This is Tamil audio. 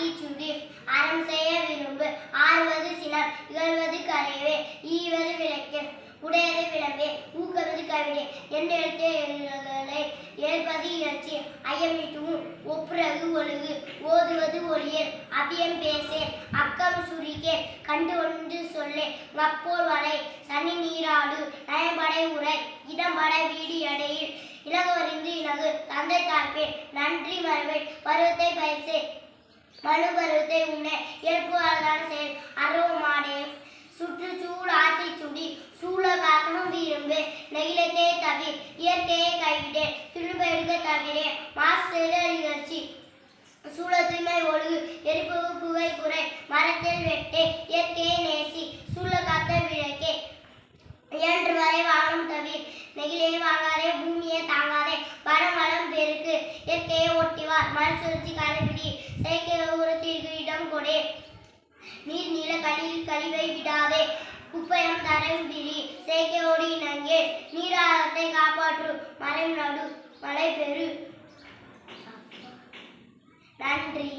ஆத்திச்சுடி அறம் செய்ய விரும்பு. ஆறுவது சினம். இகழ்வது கலைவே ஈவது விளக்கு உடையது விளம்பே. ஊக்கவது கவிதை என் எழுத்தே ஏற்பது இயற்சி ஐயமிட்டுவும் ஒப்புரகு ஒழுகு. ஓதுவது ஒளியர் அபியம் பேசேன். அக்கம் சுரிக்கே கண்டு ஒன்று சொல்லே. மப்போர் வலை சனி நீராடு. நயம்படை உரை. இடம்பட வீடு எடையில் இலகு அறிந்து இலகு. தந்தை காப்பேன் நன்றி வரவேன் பருவத்தை பயிற்சே மனு பருவத்தை உண்ணே எழுப்புவதான செயல் அருவமானே சுற்றுச்சூழ் ஆட்சி சுடி சூழ காக்கணும் விரும்பு நெகிழத்தே தவிர இயற்கையை கைவிட்டேன் திரும்ப எடுக்க தவிரே மாசு நிகழ்ச்சி. சூழ தூய்மை ஒழுகு எரிப்பு புகை குறை மரத்தில் வெட்டே இயற்கையை நேசி சூழ காத்த விளக்கே. இயன்று வரை வாழும் தவிர நெகிழே வாங்காதே பூமியை தாங்காதே. வரம் வளம் பெருக்கு இயற்கையை ஒட்டிவார் மறுசுழற்சி கடைபிடி செயற்கை கழிவை விடாதே. குப்பையம் தரம் பிரி நங்கே இணங்கே. நீராகத்தை காப்பாற்று மரம் நடு மழை பெறு நன்றி.